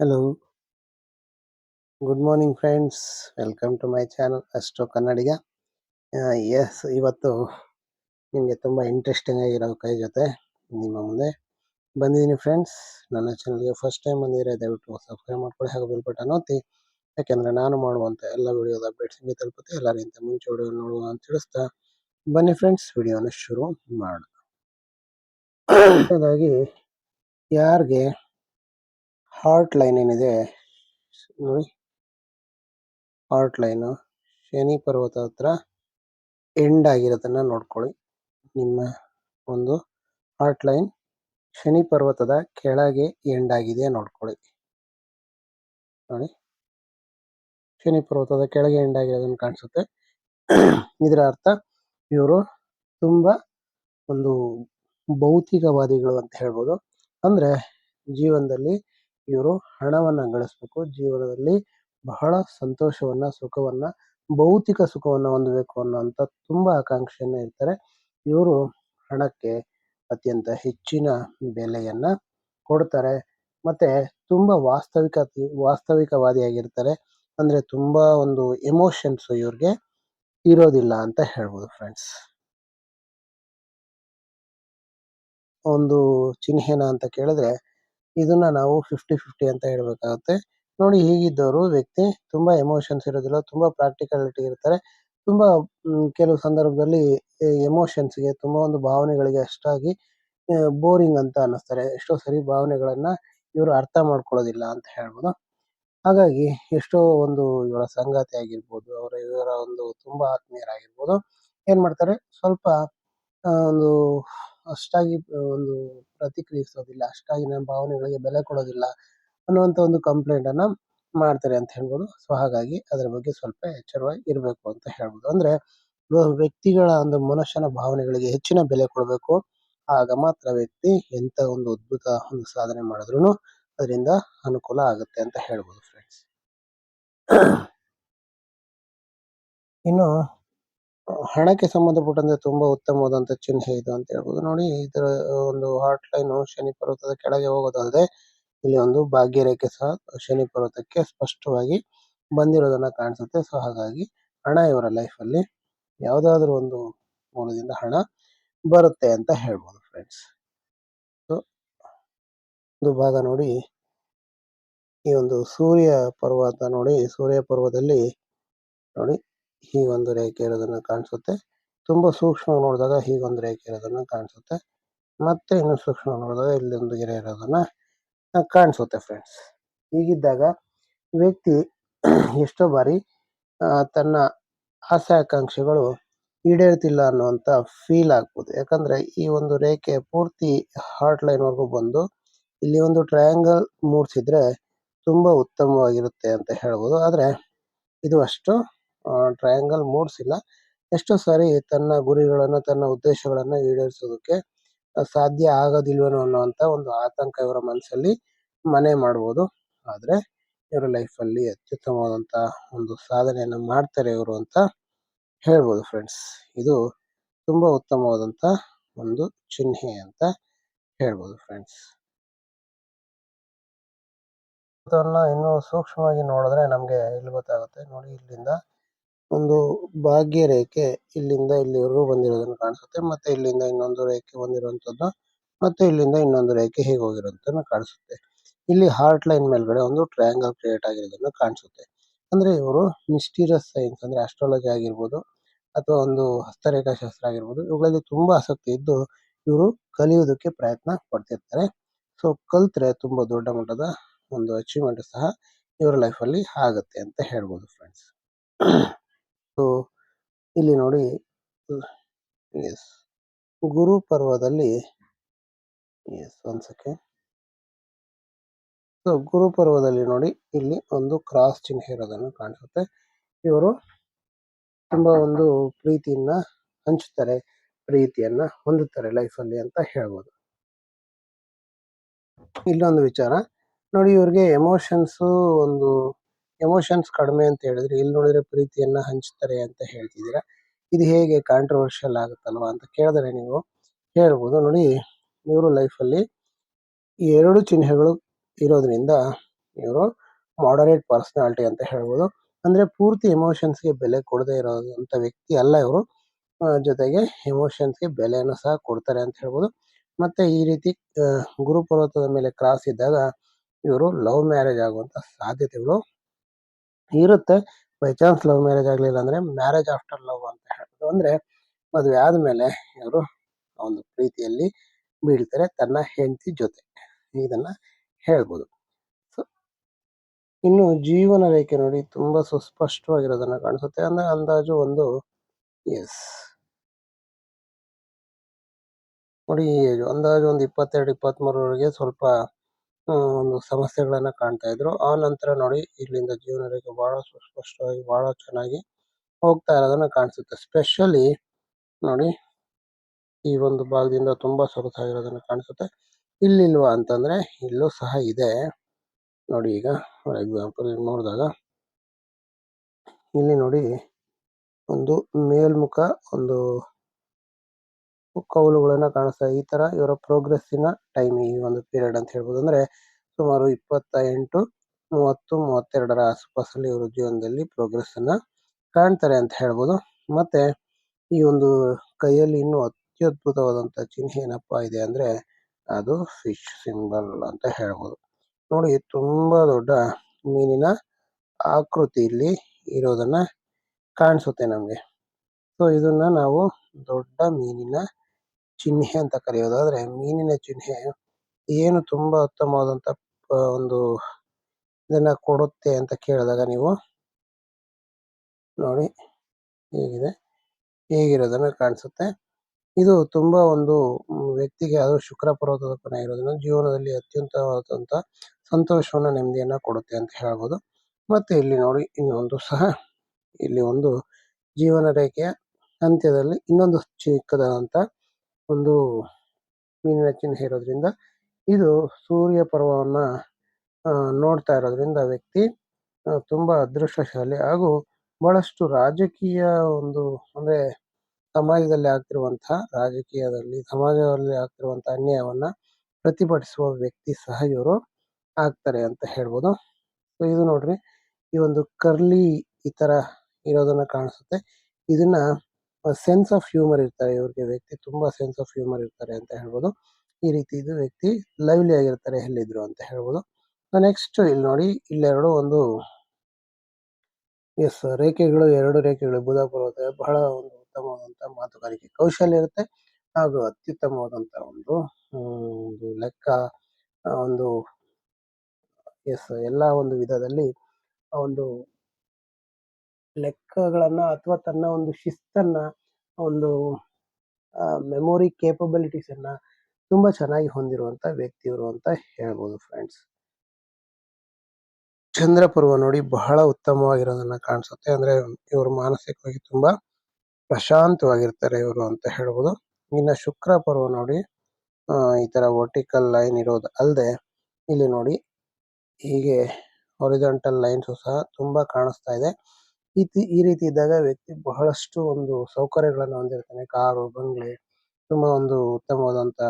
Hello good morning friends welcome to my channel ಅಷ್ಟೋ Kannadiga ಎಸ್ ಇವತ್ತು ನಿಮಗೆ ತುಂಬ ಇಂಟ್ರೆಸ್ಟಿಂಗ್ ಆಗಿರೋ ಕೈ ಜೊತೆ ನಿಮ್ಮ ಮುಂದೆ ಬಂದಿದ್ದೀನಿ ಫ್ರೆಂಡ್ಸ್ ನನ್ನ ಚಾನಲ್ಗೆ ಫಸ್ಟ್ ಟೈಮ್ ಬಂದಿರೋ ದಯವಿಟ್ಟು ಸಬ್ಸ್ಕ್ರೈಬ್ ಮಾಡ್ಕೊಳ್ಳಿ ಹಾಗೂ ಬೆಲ್ ಬಟನ್ ಒತ್ತಿ. ಯಾಕೆಂದರೆ ನಾನು ಮಾಡುವಂಥ ಎಲ್ಲ ವಿಡಿಯೋದ ಅಪ್ಡೇಟ್ಸ್ ನಿಮಗೆ ತಲುಪುತ್ತೆ. ಎಲ್ಲರಿಗಿಂತ ಮುಂಚೆ ವಿಡಿಯೋ ನೋಡುವ ಅಂತ ತಿಳಿಸ್ತಾ ಬನ್ನಿ ಫ್ರೆಂಡ್ಸ್ ವಿಡಿಯೋನ ಶುರು ಮಾಡೋಣ. ಮೊದಲನೇದಾಗಿ ಯಾರಿಗೆ ಹಾರ್ಟ್ ಲೈನ್ ಏನಿದೆ? ನೋಡಿ. Heart line. ಶನಿ ಪರ್ವತ ಹತ್ರ ಎಂಡ್ ಆಗಿರೋದನ್ನ ನೋಡ್ಕೊಳ್ಳಿ. ನಿಮ್ಮ ಒಂದು ಹಾರ್ಟ್ ಲೈನ್ ಶನಿ ಪರ್ವತದ ಕೆಳಗೆ ಎಂಡ್ ಆಗಿದೆ ನೋಡ್ಕೊಳ್ಳಿ. ನೋಡಿ. ಶನಿ ಪರ್ವತದ ಕೆಳಗೆ ಎಂಡ್ ಆಗಿರೋದನ್ನ ಕಾಣಿಸುತ್ತೆ. ಇದರ ಅರ್ಥ ಇವರು ತುಂಬಾ ಒಂದು ಭೌತಿಕವಾದಿಗಳು ಅಂತ ಹೇಳ್ಬೋದು. ಅಂದ್ರೆ ಜೀವನದಲ್ಲಿ ಇವರು ಹಣವನ್ನ ಗಳಿಸ್ಬೇಕು ಜೀವನದಲ್ಲಿ ಬಹಳ ಸಂತೋಷವನ್ನ, ಸುಖವನ್ನ, ಭೌತಿಕ ಸುಖವನ್ನ ಹೊಂದಬೇಕು ಅನ್ನೋಂಥ ತುಂಬಾ ಆಕಾಂಕ್ಷೆಯನ್ನ ಇರ್ತಾರೆ ಇವರು ಹಣಕ್ಕೆ ಅತ್ಯಂತ ಹೆಚ್ಚಿನ ಬೆಲೆಯನ್ನ ಕೊಡ್ತಾರೆ ಮತ್ತೆ ತುಂಬಾ ವಾಸ್ತವಿಕ ವಾಸ್ತವಿಕವಾದಿಯಾಗಿರ್ತಾರೆ. ಅಂದ್ರೆ ತುಂಬಾ ಒಂದು ಎಮೋಷನ್ಸ್ ಇವ್ರಿಗೆ ಇರೋದಿಲ್ಲ ಅಂತ ಹೇಳ್ಬೋದು ಫ್ರೆಂಡ್ಸ್ ಒಂದು ಚಿಹ್ನೆನ ಅಂತ ಕೇಳಿದ್ರೆ ಇದನ್ನ ನಾವು ಫಿಫ್ಟಿ ಫಿಫ್ಟಿ ಅಂತ ಹೇಳಬೇಕಾಗುತ್ತೆ. ನೋಡಿ ಹೀಗಿದ್ದವರು ವ್ಯಕ್ತಿ ತುಂಬಾ ಎಮೋಷನ್ಸ್ ಇರೋದಿಲ್ಲ, ತುಂಬಾ ಪ್ರಾಕ್ಟಿಕಾಲಿಟಿ ಇರ್ತಾರೆ. ತುಂಬಾ ಕೆಲವು ಸಂದರ್ಭದಲ್ಲಿ ಎಮೋಷನ್ಸ್ಗೆ ತುಂಬಾ ಒಂದು ಭಾವನೆಗಳಿಗೆ ಅಷ್ಟಾಗಿ ಬೋರಿಂಗ್ ಅಂತ ಅನ್ನಿಸ್ತಾರೆ. ಎಷ್ಟೋ ಸರಿ ಭಾವನೆಗಳನ್ನ ಇವರು ಅರ್ಥ ಮಾಡ್ಕೊಳ್ಳೋದಿಲ್ಲ ಅಂತ ಹೇಳ್ಬೋದು. ಹಾಗಾಗಿ ಎಷ್ಟೋ ಒಂದು ಇವರ ಸಂಗಾತಿ ಆಗಿರ್ಬೋದು, ಅವರ, ಇವರ ಒಂದು ತುಂಬಾ ಆತ್ಮೀಯರಾಗಿರ್ಬೋದು, ಏನ್ ಮಾಡ್ತಾರೆ? ಸ್ವಲ್ಪ ಒಂದು ಅಷ್ಟಾಗಿ ಒಂದು ಪ್ರತಿಕ್ರಿಯಿಸೋದಿಲ್ಲ, ಅಷ್ಟಾಗಿ ನಮ್ಮ ಭಾವನೆಗಳಿಗೆ ಬೆಲೆ ಕೊಡೋದಿಲ್ಲ ಅನ್ನುವಂಥ ಒಂದು ಕಂಪ್ಲೇಂಟ್ ಅನ್ನ ಮಾಡ್ತಾರೆ ಅಂತ ಹೇಳ್ಬೋದು. ಸೊ, ಹಾಗಾಗಿ ಅದರ ಬಗ್ಗೆ ಸ್ವಲ್ಪ ಎಚ್ಚರವಾಗಿ ಇರಬೇಕು ಅಂತ ಹೇಳ್ಬೋದು. ಅಂದ್ರೆ ವ್ಯಕ್ತಿಗಳ ಒಂದು ಮನುಷ್ಯನ ಭಾವನೆಗಳಿಗೆ ಹೆಚ್ಚಿನ ಬೆಲೆ ಕೊಡಬೇಕು. ಆಗ ಮಾತ್ರ ವ್ಯಕ್ತಿ ಎಂತ ಒಂದು ಅದ್ಭುತ ಒಂದು ಸಾಧನೆ ಮಾಡಿದ್ರು ಅದರಿಂದ ಅನುಕೂಲ ಆಗುತ್ತೆ ಅಂತ ಹೇಳ್ಬೋದು ಫ್ರೆಂಡ್ಸ್ ಇನ್ನು ಹಣಕ್ಕೆ ಸಂಬಂಧಪಟ್ಟಂತೆ ತುಂಬಾ ಉತ್ತಮವಾದಂತ ಚಿಹ್ನೆ ಇದು ಅಂತ ಹೇಳ್ಬೋದು. ನೋಡಿ, ಇದರ ಒಂದು ಹಾರ್ಟ್ ಲೈನ್ ಶನಿ ಪರ್ವತದ ಕೆಳಗೆ ಹೋಗೋದಲ್ಲದೆ ಇಲ್ಲಿ ಒಂದು ಭಾಗ್ಯರೇಖೆ ಸಹ ಶನಿ ಪರ್ವತಕ್ಕೆ ಸ್ಪಷ್ಟವಾಗಿ ಬಂದಿರೋದನ್ನ ಕಾಣಿಸುತ್ತೆ. ಸೊ ಹಾಗಾಗಿ ಹಣ ಇವರ ಲೈಫ್ ಅಲ್ಲಿ ಯಾವ್ದಾದ್ರು ಒಂದು ಮೂಲದಿಂದ ಹಣ ಬರುತ್ತೆ ಅಂತ ಹೇಳ್ಬೋದು ಫ್ರೆಂಡ್ಸ್ ಸೊ ಒಂದು ಭಾಗ ನೋಡಿ, ಈ ಒಂದು ಸೂರ್ಯ ಪರ್ವತ ನೋಡಿ, ಸೂರ್ಯ ಪರ್ವದಲ್ಲಿ ನೋಡಿ ಹೀಗೊಂದು ರೇಖೆ ಇರೋದನ್ನ ಕಾಣಿಸುತ್ತೆ. ತುಂಬಾ ಸೂಕ್ಷ್ಮ ನೋಡಿದಾಗ ಹೀಗೊಂದು ರೇಖೆ ಇರೋದನ್ನ ಕಾಣಿಸುತ್ತೆ. ಮತ್ತೆ ಇನ್ನು ಸೂಕ್ಷ್ಮ ನೋಡಿದಾಗ ಇಲ್ಲಿ ಒಂದು ಗೆರೆ ಇರೋದನ್ನ ಕಾಣಿಸುತ್ತೆ ಫ್ರೆಂಡ್ಸ್ ಹೀಗಿದ್ದಾಗ ವ್ಯಕ್ತಿ ಎಷ್ಟೋ ಬಾರಿ ತನ್ನ ಆಸೆ ಆಕಾಂಕ್ಷೆಗಳು ಈಡೇರ್ತಿಲ್ಲ ಅನ್ನುವಂತ ಫೀಲ್ ಆಗ್ಬೋದು. ಯಾಕಂದ್ರೆ ಈ ಒಂದು ರೇಖೆ ಪೂರ್ತಿ ಹಾರ್ಟ್ ಲೈನ್ ವರ್ಗೂ ಬಂದು ಇಲ್ಲಿ ಒಂದು ಟ್ರಯಾಂಗಲ್ ಮೂಡ್ಸಿದ್ರೆ ತುಂಬಾ ಉತ್ತಮವಾಗಿರುತ್ತೆ ಅಂತ ಹೇಳ್ಬೋದು. ಆದ್ರೆ ಇದು ಅಷ್ಟು ಟ್ರಯಾಂಗಲ್ ಮೂಡ್ಸಿಲ್ಲ. ಎಷ್ಟೋ ಸಾರಿ ತನ್ನ ಗುರಿಗಳನ್ನು, ತನ್ನ ಉದ್ದೇಶಗಳನ್ನು ಈಡೇರಿಸೋದಕ್ಕೆ ಸಾಧ್ಯ ಆಗೋದಿಲ್ವೇನೋ ಅನ್ನೋವಂಥ ಒಂದು ಆತಂಕ ಇವರ ಮನಸ್ಸಲ್ಲಿ ಮನೆ ಮಾಡ್ಬೋದು. ಆದರೆ ಇವರ ಲೈಫ್ ಅಲ್ಲಿ ಅತ್ಯುತ್ತಮವಾದಂತಹ ಒಂದು ಸಾಧನೆಯನ್ನ ಮಾಡ್ತಾರೆ ಇವರು ಅಂತ ಹೇಳ್ಬೋದು ಫ್ರೆಂಡ್ಸ್ ಇದು ತುಂಬಾ ಉತ್ತಮವಾದಂತ ಒಂದು ಚಿಹ್ನೆ ಅಂತ ಹೇಳ್ಬೋದು ಫ್ರೆಂಡ್ಸ್ ಇನ್ನೂ ಸೂಕ್ಷ್ಮವಾಗಿ ನೋಡಿದ್ರೆ ನಮಗೆ ಇಲ್ಲಿ ಗೊತ್ತಾಗುತ್ತೆ. ನೋಡಿ ಇಲ್ಲಿಂದ ಒಂದು ಭಾಗ್ಯ ರೇಖೆ ಇಲ್ಲಿಂದ ಇಲ್ಲಿವರೆಗೂ ಬಂದಿರೋದನ್ನ ಕಾಣಿಸುತ್ತೆ. ಮತ್ತೆ ಇಲ್ಲಿಂದ ಇನ್ನೊಂದು ರೇಖೆ ಬಂದಿರುವಂತದ್ದು ಮತ್ತೆ ಇಲ್ಲಿಂದ ಇನ್ನೊಂದು ರೇಖೆ ಹೀಗೆ ಹೋಗಿರೋದನ್ನ ಕಾಣಿಸುತ್ತೆ. ಇಲ್ಲಿ ಹಾರ್ಟ್ ಲೈನ್ ಮೇಲ್ಗಡೆ ಒಂದು ಟ್ರಯಾಂಗಲ್ ಕ್ರಿಯೇಟ್ ಆಗಿರೋದನ್ನ ಕಾಣಿಸುತ್ತೆ. ಅಂದ್ರೆ ಇವರು ಮಿಸ್ಟೀರಿಯಸ್ ಸೈನ್ಸ್ ಅಂದ್ರೆ ಆಸ್ಟ್ರಾಲಜಿ ಆಗಿರ್ಬೋದು, ಅಥವಾ ಒಂದು ಹಸ್ತರೇಖಾ ಶಾಸ್ತ್ರ ಆಗಿರ್ಬೋದು, ಇವುಗಳಲ್ಲಿ ತುಂಬಾ ಆಸಕ್ತಿ ಇದ್ದು ಇವರು ಕಲಿಯೋದಕ್ಕೆ ಪ್ರಯತ್ನ ಪಡ್ತಿರ್ತಾರೆ. ಸೊ ಕಲ್ತ್ರೆ ತುಂಬಾ ದೊಡ್ಡ ಮಟ್ಟದ ಒಂದು ಅಚೀವ್ಮೆಂಟ್ ಸಹ ಇವರ ಲೈಫ್ ಅಲ್ಲಿ ಆಗುತ್ತೆ ಅಂತ ಹೇಳ್ಬೋದು ಫ್ರೆಂಡ್ಸ್ ಇಲ್ಲಿ ನೋಡಿ, ಎಸ್, ಗುರು ಪರ್ವದಲ್ಲಿ, ಎಸ್ ಒನ್ ಸೆಕೆಂಡ್. ಸೊ, ಗುರು ಪರ್ವದಲ್ಲಿ ನೋಡಿ, ಇಲ್ಲಿ ಒಂದು ಕ್ರಾಸ್ ಚಿಹ್ನೆ ಇರೋದನ್ನು ಕಾಣಿಸುತ್ತೆ. ಇವರು ತುಂಬಾ ಒಂದು ಪ್ರೀತಿಯನ್ನ ಹಂಚುತ್ತಾರೆ, ಪ್ರೀತಿಯನ್ನ ಹೊಂದುತ್ತಾರೆ ಲೈಫ್ ಅಲ್ಲಿ ಅಂತ ಹೇಳ್ಬೋದು. ಇಲ್ಲೊಂದು ವಿಚಾರ, ನೋಡಿ, ಇವ್ರಿಗೆ ಎಮೋಷನ್ಸ್ ಒಂದು ಎಮೋಷನ್ಸ್ ಕಡಿಮೆ ಅಂತ ಹೇಳಿದ್ರೆ ಇಲ್ಲಿ ನೋಡಿದ್ರೆ ಪ್ರೀತಿಯನ್ನ ಹಂಚ್ತಾರೆ ಅಂತ ಹೇಳ್ತಿದ್ದೀರಾ? ಇದು ಹೇಗೆ ಕಾಂಟ್ರವರ್ಷಿಯಲ್ ಆಗುತ್ತಲ್ವಾ? ಅಂತ ಕೇಳಿದ್ರೆ ನೀವು ಹೇಳ್ಬೋದು. ನೋಡಿ, ಇವರು ಲೈಫಲ್ಲಿ ಈ ಎರಡು ಚಿಹ್ನೆಗಳು ಇರೋದ್ರಿಂದ ಇವರು ಮಾಡರೇಟ್ ಪರ್ಸನಾಲಿಟಿ ಅಂತ ಹೇಳ್ಬೋದು. ಅಂದ್ರೆ ಪೂರ್ತಿ ಎಮೋಷನ್ಸ್ಗೆ ಬೆಲೆ ಕೊಡದೇ ಇರೋಂಥ ವ್ಯಕ್ತಿ ಅಲ್ಲ ಇವರು. ಜೊತೆಗೆ ಎಮೋಷನ್ಸ್ಗೆ ಬೆಲೆಯನ್ನು ಸಹ ಕೊಡ್ತಾರೆ ಅಂತ ಹೇಳ್ಬೋದು. ಮತ್ತೆ ಈ ರೀತಿ ಗುರುಪರ್ವತದ ಗುರು ಪರ್ವತದ ಮೇಲೆ ಕ್ರಾಸ್ ಇದ್ದಾಗ ಇವರು ಲವ್ ಮ್ಯಾರೇಜ್ ಆಗುವಂಥ ಸಾಧ್ಯತೆಗಳು ಇರುತ್ತೆ. ಬೈ ಚಾನ್ಸ್ ಲವ್ ಮ್ಯಾರೇಜ್ ಆಗ್ಲಿಲ್ಲ ಅಂದ್ರೆ ಮ್ಯಾರೇಜ್ ಆಫ್ಟರ್ ಲವ್ ಅಂತ ಹೇಳೋದು ಅಂದ್ರೆ ಮದುವೆ ಆದ್ಮೇಲೆ ಇವರು ಒಂದು ಪ್ರೀತಿಯಲ್ಲಿ ಬೀಳ್ತಾರೆ ತನ್ನ ಹೆಂಡತಿ ಜೊತೆ. ಇದನ್ನ ಹೇಳ್ಬೋದು. ಸೊ ಇನ್ನು ಜೀವನ ರೇಖೆ ನೋಡಿ ತುಂಬಾ ಸುಸ್ಪಷ್ಟವಾಗಿರೋದನ್ನ ಕಾಣಿಸುತ್ತೆ. ಅಂದ್ರೆ ಅಂದಾಜು ಒಂದು ಎಸ್ ನೋಡಿ, ಅಂದಾಜು ಒಂದು ಇಪ್ಪತ್ತೆರಡು ಇಪ್ಪತ್ಮೂರವರೆಗೆ ಸ್ವಲ್ಪ ಹ್ಮ್, ಒಂದು ಸಮಸ್ಯೆಗಳನ್ನ ಕಾಣ್ತಾ ಇದ್ರು. ಆ ನಂತರ ನೋಡಿ ಇಲ್ಲಿಂದ ಜೀವನ ರೇಖೆ ಬಹಳ ಸುಸ್ಪಷ್ಟವಾಗಿ ಬಹಳ ಚೆನ್ನಾಗಿ ಹೋಗ್ತಾ ಇರೋದನ್ನ ಕಾಣಿಸುತ್ತೆ. ಸ್ಪೆಷಲಿ ನೋಡಿ ಈ ಒಂದು ಭಾಗದಿಂದ ತುಂಬಾ ಸೊಗಸಾಗಿರೋದನ್ನ ಕಾಣಿಸುತ್ತೆ. ಇಲ್ಲಿಲ್ವಾ ಅಂತಂದ್ರೆ ಇಲ್ಲೂ ಸಹ ಇದೆ. ನೋಡಿ ಈಗ ಫಾರ್ ಎಕ್ಸಾಂಪಲ್ ನೋಡಿದಾಗ ಇಲ್ಲಿ ನೋಡಿ ಒಂದು ಮೇಲ್ಮುಖ ಒಂದು ಕೌಲುಗಳನ್ನ ಕಾಣಿಸ್ತಾ ಈ ತರ ಇವರ ಪ್ರೋಗ್ರೆಸ್ಸಿನ ಟೈಮ್ ಈ ಒಂದು ಪೀರಿಯಡ್ ಅಂತ ಹೇಳಬಹುದು ಅಂದ್ರೆ ಸುಮಾರು ಇಪ್ಪತ್ತ ಎಂಟು ಮೂವತ್ತು, ಮೂವತ್ತೆರಡರ ಆಸುಪಾಸಲ್ಲಿ ಇವರ ಜೀವನದಲ್ಲಿ ಪ್ರೋಗ್ರೆಸ್ ಅನ್ನ ಕಾಣ್ತಾರೆ ಅಂತ ಹೇಳಬಹುದು ಮತ್ತೆ ಈ ಒಂದು ಕೈಯಲ್ಲಿ ಇನ್ನು ಅತ್ಯದ್ಭುತವಾದಂತ ಚಿಹ್ನೆ ಏನಪ್ಪಾ ಇದೆ ಅಂದ್ರೆ ಅದು ಫಿಶ್ ಸಿಂಬಲ್ ಅಂತ ಹೇಳಬಹುದು ನೋಡಿ, ತುಂಬಾ ದೊಡ್ಡ ಮೀನಿನ ಆಕೃತಿ ಇಲ್ಲಿ ಇರೋದನ್ನ ಕಾಣಿಸುತ್ತೆ ನಮಗೆ. ಸೊ ಇದನ್ನ ನಾವು ದೊಡ್ಡ ಮೀನಿನ ಚಿಹ್ನೆ ಅಂತ ಕರೆಯೋದಾದ್ರೆ ಮೀನಿನ ಚಿಹ್ನೆ ಏನು ತುಂಬಾ ಉತ್ತಮವಾದಂತ ಒಂದು ಇದನ್ನ ಕೊಡುತ್ತೆ ಅಂತ ಕೇಳಿದಾಗ ನೀವು ನೋಡಿ ಹೇಗಿದೆ. ಹೇಗಿರೋದನ್ನ ಕಾಣಿಸುತ್ತೆ. ಇದು ತುಂಬಾ ಒಂದು ವ್ಯಕ್ತಿಗೆ ಅದು ಶುಕ್ರ ಪರ್ವತದ ಕೊನೆ ಇರೋದನ್ನ ಜೀವನದಲ್ಲಿ ಅತ್ಯಂತವಾದಂತ ಸಂತೋಷವನ್ನ, ನೆಮ್ಮದಿಯನ್ನ ಕೊಡುತ್ತೆ ಅಂತ ಹೇಳ್ಬೋದು. ಮತ್ತೆ ಇಲ್ಲಿ ನೋಡಿ ಇನ್ನೊಂದು ಸಹ, ಇಲ್ಲಿ ಒಂದು ಜೀವನ ರೇಖೆಯ ಅಂತ್ಯದಲ್ಲಿ ಇನ್ನೊಂದು ಚಿಕ್ಕದಾದಂತ ಒಂದು ಮೀನಿನ ಚಿಹ್ನೆ ಇರೋದ್ರಿಂದ ಇದು ಸೂರ್ಯ ಪರ್ವವನ್ನ ನೋಡ್ತಾ ಇರೋದ್ರಿಂದ ವ್ಯಕ್ತಿ ತುಂಬಾ ತುಂಬಾ ಅದೃಷ್ಟಶಾಲಿ ಹಾಗೂ ಬಹಳಷ್ಟು ರಾಜಕೀಯ ಒಂದು, ಅಂದ್ರೆ ಸಮಾಜದಲ್ಲಿ ಆಗ್ತಿರುವಂತಹ, ರಾಜಕೀಯದಲ್ಲಿ, ಸಮಾಜದಲ್ಲಿ ಆಗ್ತಿರುವಂತಹ ಅನ್ಯಾಯವನ್ನ ಪ್ರತಿಭಟಿಸುವ ವ್ಯಕ್ತಿ ಸಹ ಇವರು ಆಗ್ತಾರೆ ಅಂತ ಹೇಳ್ಬೋದು. ಸೊ ಇದು ನೋಡ್ರಿ, ಈ ಒಂದು ಕರ್ಲಿ ಈ ತರ ಇರೋದನ್ನ ಕಾಣಿಸುತ್ತೆ. ಇದನ್ನ ಸೆನ್ಸ್ ಆಫ್ ಹ್ಯೂಮರ್ ಇರ್ತಾರೆ, ಇವ್ರಿಗೆ ವ್ಯಕ್ತಿ ತುಂಬಾ ಸೆನ್ಸ್ ಆಫ್ ಹ್ಯೂಮರ್ ಇರ್ತಾರೆ ಅಂತ ಹೇಳ್ಬೋದು. ಈ ರೀತಿ ಇದು ವ್ಯಕ್ತಿ ಲವ್ಲಿ ಆಗಿರ್ತಾರೆ ಎಲ್ಲಿದ್ರು ಅಂತ ಹೇಳ್ಬೋದು. ನೆಕ್ಸ್ಟ್ ಇಲ್ಲಿ ನೋಡಿ, ಇಲ್ಲೆರಡು ಒಂದು ಎಸ್ ರೇಖೆಗಳು, ಎರಡು ರೇಖೆಗಳು, ಬುಧ, ಪರ್ವತ, ಬಹಳ ಒಂದು ಉತ್ತಮವಾದಂತಹ ಮಾತುಗಾರಿಕೆ ಕೌಶಲ್ಯ ಇರುತ್ತೆ. ಹಾಗೂ ಅತ್ಯುತ್ತಮವಾದಂತಹ ಒಂದು ಒಂದು ಲೆಕ್ಕ ಒಂದು ಎಸ್ ಎಲ್ಲ ಒಂದು ವಿಧದಲ್ಲಿ ಒಂದು ಲೆಕ್ಕಗಳನ್ನ ಅಥವಾ ತನ್ನ ಒಂದು ಶಿಸ್ತನ್ನ, ಒಂದು ಮೆಮೊರಿ ಕೇಪಬಿಲಿಟೀಸ್ ಅನ್ನ ತುಂಬಾ ಚೆನ್ನಾಗಿ ಹೊಂದಿರುವಂತ ವ್ಯಕ್ತಿಯವರು ಅಂತ ಹೇಳ್ಬೋದು ಫ್ರೆಂಡ್ಸ್ ಚಂದ್ರ ಪರ್ವ ನೋಡಿ ಬಹಳ ಉತ್ತಮವಾಗಿರೋದನ್ನ ಕಾಣಿಸುತ್ತೆ. ಅಂದ್ರೆ ಇವರು ಮಾನಸಿಕವಾಗಿ ತುಂಬಾ ಪ್ರಶಾಂತವಾಗಿರ್ತಾರೆ ಇವರು ಅಂತ ಹೇಳ್ಬೋದು. ಇನ್ನ ಶುಕ್ರ ಪರ್ವ ನೋಡಿ ಈ ತರ ವರ್ಟಿಕಲ್ ಲೈನ್ ಇರೋದು ಅಲ್ಲದೆ ಇಲ್ಲಿ ನೋಡಿ ಹೀಗೆ ಹೊರಿಜಾಂಟಲ್ ಲೈನ್ಸ್ ಸಹ ತುಂಬಾ ಕಾಣಿಸ್ತಾ ಇದೆ. ಈ ತಿ- ಈ ರೀತಿ ಇದ್ದಾಗ ವ್ಯಕ್ತಿ ಬಹಳಷ್ಟು ಒಂದು ಸೌಕರ್ಯಗಳನ್ನು ಹೊಂದಿರ್ತಾನೆ. ಕಾರು, ಬಂಗ್ಲೆ, ತುಂಬಾ ಒಂದು ಉತ್ತಮವಾದಂತ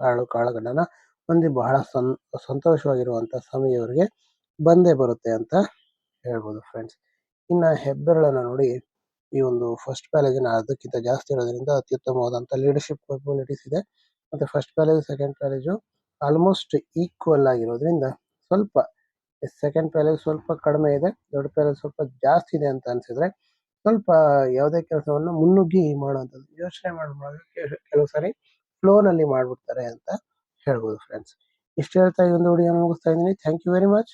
ಕಾಳು, ಕಾಳುಗಳನ್ನ ಹೊಂದಿ ಬಹಳ ಸಂ ಸಂತೋಷವಾಗಿರುವಂತ ಸಮಯ ಇವರಿಗೆ ಬಂದೇ ಬರುತ್ತೆ ಅಂತ ಹೇಳ್ಬೋದು ಫ್ರೆಂಡ್ಸ್ ಇನ್ನ ಹೆಬ್ಬೆರಳನ್ನ ನೋಡಿ, ಈ ಒಂದು ಫಸ್ಟ್ ಪ್ಯಾಲೇಜಿನ ಅದಕ್ಕಿಂತ ಜಾಸ್ತಿ ಇರೋದ್ರಿಂದ ಅತ್ಯುತ್ತಮವಾದಂತ ಲೀಡರ್ಶಿಪ್ ಕ್ವಾಲಿಟೀಸ್ ಇದೆ. ಮತ್ತೆ ಫಸ್ಟ್ ಪ್ಯಾಲೇಜ್ ಸೆಕೆಂಡ್ ಪ್ಯಾಲೇಜು ಆಲ್ಮೋಸ್ಟ್ ಈಕ್ವಲ್ ಆಗಿರೋದ್ರಿಂದ ಸ್ವಲ್ಪ ಸೆಕೆಂಡ್ ಪ್ಯಾಲೇಜ್ ಸ್ವಲ್ಪ ಕಡಿಮೆ ಇದೆ ದೊಡ್ಡ ಪ್ಯಾಲೇಜ್ ಸ್ವಲ್ಪ ಜಾಸ್ತಿ ಇದೆ ಅಂತ ಅನ್ಸಿದ್ರೆ ಸ್ವಲ್ಪ ಯಾವುದೇ ಕೆಲಸವನ್ನು ಮುನ್ನುಗ್ಗಿ ಮಾಡುವಂಥದ್ದು. ಯೋಚನೆ ಮಾಡುವಾಗ ಕೆಲವು ಸಾರಿ ಫ್ಲೋ ನಲ್ಲಿ ಮಾಡ್ಬಿಡ್ತಾರೆ ಅಂತ ಹೇಳ್ಬೋದು ಫ್ರೆಂಡ್ಸ್ ಇಷ್ಟು ಹೇಳ್ತಾ ಈ ಒಂದು ವಿಡಿಯೋ ಮುಗಿಸ್ತಾ ಇದ್ದೀನಿ. Thank you very much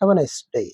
have a nice day